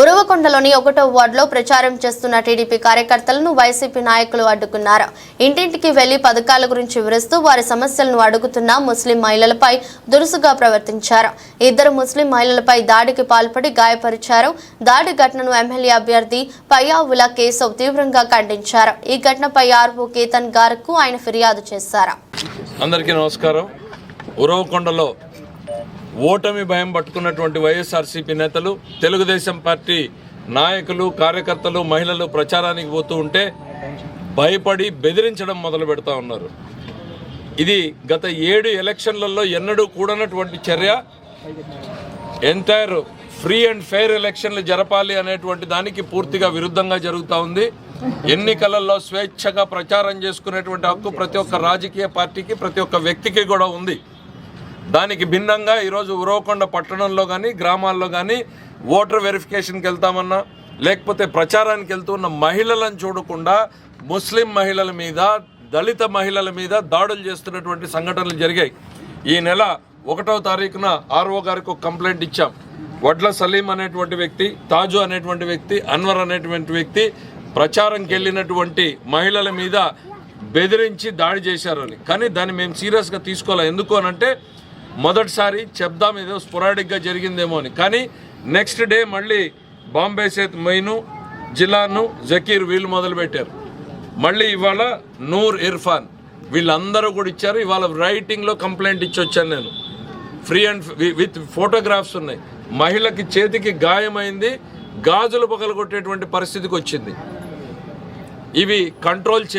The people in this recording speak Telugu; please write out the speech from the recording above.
ఉరవకొండలోని ఒకటో వార్డులో ప్రచారం చేస్తున్న టీడీపీ కార్యకర్తలను వైసీపీ నాయకులు అడ్డుకున్నారు. ఇంటింటికి వెళ్ళి పథకాల గురించి వివరిస్తూ వారి సమస్యలను అడుగుతున్న ముస్లిం మహిళలపై దురుసుగా ప్రవర్తించారు. ఇద్దరు ముస్లిం మహిళలపై దాడికి పాల్పడి గాయపరిచారు. దాడి ఘటనను ఎమ్మెల్యే అభ్యర్థి పయ్యావుల కేశవ్ తీవ్రంగా ఖండించారు. ఈ ఘటనపై ఆర్వో కేతన్ గార్కు ఆయన ఫిర్యాదు చేశారు. అందరికీ నమస్కారం. ఉరవకొండలో ఓటమి భయం పట్టుకున్నటువంటి వైఎస్ఆర్సీపీ నేతలు తెలుగుదేశం పార్టీ నాయకులు కార్యకర్తలు మహిళలు ప్రచారానికి పోతూ ఉంటే భయపడి బెదిరించడం మొదలు పెడతా ఉన్నారు. ఇది గత ఏడు ఎలక్షన్లలో ఎన్నడూ కూడనటువంటి చర్య. ఎంటైర్ ఫ్రీ అండ్ ఫెయిర్ ఎలక్షన్లు జరపాలి అనేటువంటి దానికి పూర్తిగా విరుద్ధంగా జరుగుతూ ఉంది. ఎన్నికలలో స్వేచ్ఛగా ప్రచారం చేసుకునేటువంటి హక్కు ప్రతి ఒక్క రాజకీయ పార్టీకి ప్రతి ఒక్క వ్యక్తికి కూడా ఉంది. దానికి భిన్నంగా ఈరోజు ఉరవకొండ పట్టణంలో కానీ గ్రామాల్లో కానీ ఓటర్ వెరిఫికేషన్కి వెళ్తామన్నా లేకపోతే ప్రచారానికి వెళ్తున్న మహిళలను చూడకుండా ముస్లిం మహిళల మీద దళిత మహిళల మీద దాడులు చేస్తున్నటువంటి సంఘటనలు జరిగాయి. ఈ నెల ఒకటవ తారీఖున ఆర్ఓ గారికి ఒక కంప్లైంట్ ఇచ్చాం. వడ్ల సలీం అనేటువంటి వ్యక్తి తాజు అనేటువంటి వ్యక్తి అన్వర్ అనేటువంటి వ్యక్తి ప్రచారంకి వెళ్ళినటువంటి మహిళల మీద బెదిరించి దాడి చేశారని. కానీ దాన్ని మేము సీరియస్గా తీసుకోవాలి ఎందుకు అనంటే మొదటిసారి చెప్దాం ఏదో స్పొరాడిక్గా జరిగిందేమో అని. కానీ నెక్స్ట్ డే మళ్ళీ బాంబే సేత్ మొయిను జిలాను జకీర్ వీళ్ళు మొదలుపెట్టారు. మళ్ళీ ఇవాళ నూర్ ఇర్ఫాన్ వీళ్ళందరూ కూడా ఇచ్చారు. ఇవాళ రైటింగ్లో కంప్లైంట్ ఇచ్చి వచ్చాను నేను ఫ్రీ అండ్ విత్ ఫోటోగ్రాఫ్స్ ఉన్నాయి. మహిళకి చేతికి గాయమైంది గాజులు పగలగొట్టేటువంటి పరిస్థితికి వచ్చింది. ఇవి కంట్రోల్ చే